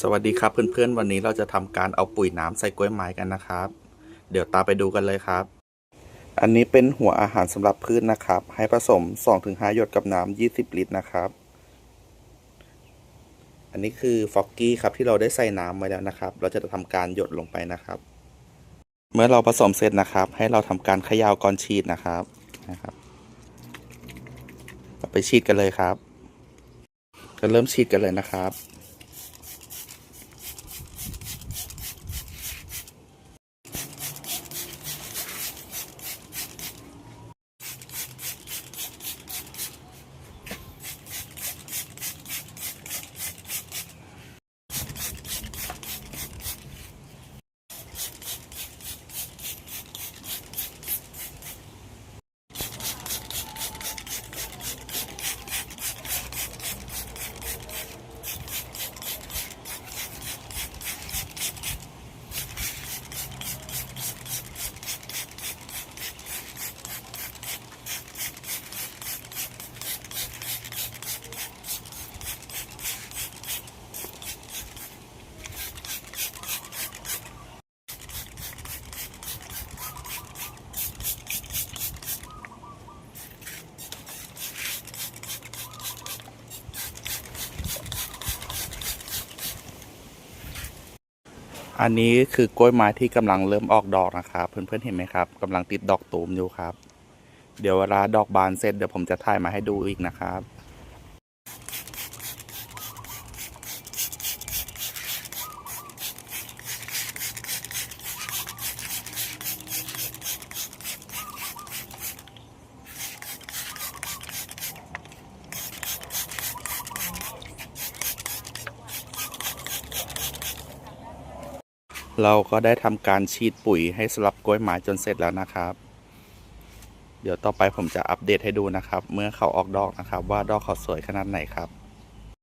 สวัสดีครับเพื่อนๆ วันนี้เราจะทำการเอาปุ๋ยน้ำใส่กล้วยไม้กันนะครับ เดี๋ยวตามไปดูกันเลยครับ อันนี้เป็นหัวอาหารสำหรับพืชนะครับ ให้ผสม 2-5 หยดกับน้ำ20 ลิตรนะครับ อันนี้คือฟอกกี้ครับที่เราได้ใส่น้ำไว้แล้วนะครับ เราจะทำการหยดลงไปนะครับ เมื่อเราผสมเสร็จนะครับ ให้เราทำการเขย่าก่อนฉีดนะครับนะครับไปฉีดกันเลยครับ จะเริ่มฉีดกันเลยนะครับ อันนี้คือกล้วยไม้ที่กำลังเริ่มออกดอกนะครับเพื่อนๆเห็นไหมครับกำลังติดดอกตูมอยู่ครับ เดี๋ยวเวลาดอกบานเสร็จเดี๋ยวผมจะถ่ายมาให้ดูอีกนะครับ เราก็ได้ทำการฉีดปุ๋ยให้สำหรับกล้วยไม้จนเสร็จแล้วนะครับ เดี๋ยวต่อไปผมจะอัปเดตให้ดูนะครับ เมื่อเขาออกดอกนะครับ ว่าดอกเขาสวยขนาดไหนครับ